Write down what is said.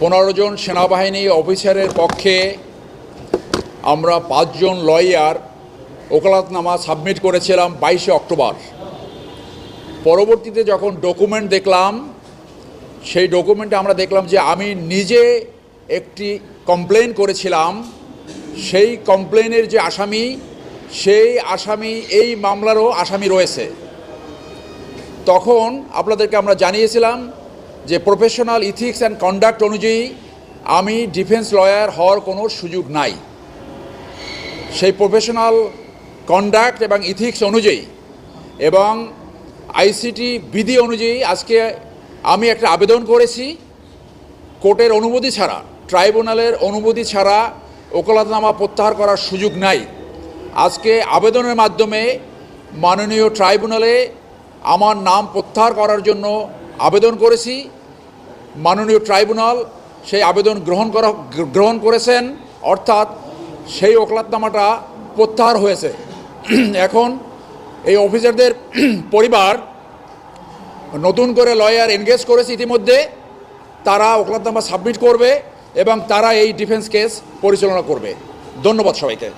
পনেরো জন সেনাবাহিনী অফিসারের পক্ষে আমরা পাঁচজন লয়ার ওকালাতনামা সাবমিট করেছিলাম বাইশে অক্টোবর। পরবর্তীতে যখন ডকুমেন্ট দেখলাম, সেই ডকুমেন্টে আমরা দেখলাম যে আমি নিজে একটি কমপ্লেন করেছিলাম। সেই কমপ্লেনের যে আসামি, সেই আসামি, এই মামলারও আসামি রয়েছে। তখন আপনাদেরকে আমরা জানিয়েছিলাম যে প্রফেশনাল ইথিক্স অ্যান্ড কন্ডাক্ট অনুযায়ী আমি ডিফেন্স লয়ার হওয়ার কোনো সুযোগ নাই। সেই প্রফেশনাল কন্ডাক্ট এবং ইথিক্স অনুযায়ী এবং আইসিটি বিধি অনুযায়ী আজকে আমি একটা আবেদন করেছি। কোর্টের অনুমতি ছাড়া, ট্রাইব্যুনালের অনুমতি ছাড়া ওকালতনামা প্রত্যাহার করার সুযোগ নাই। আজকে আবেদনের মাধ্যমে মাননীয় ট্রাইব্যুনালে আমার নাম প্রত্যাহার করার জন্য আবেদন করেছি। মাননীয় ট্রাইব্যুনাল সেই আবেদন গ্রহণ করা, গ্রহণ করেছেন, অর্থাৎ সেই ওকালতনামাটা প্রত্যাহার হয়েছে। এখন এই অফিসারদের পরিবার নতুন করে লয়ার এনগেজ করেছে ইতিমধ্যে, তারা ওকালতনামা সাবমিট করবে এবং তারা এই ডিফেন্স কেস পরিচালনা করবে। ধন্যবাদ সবাইকে।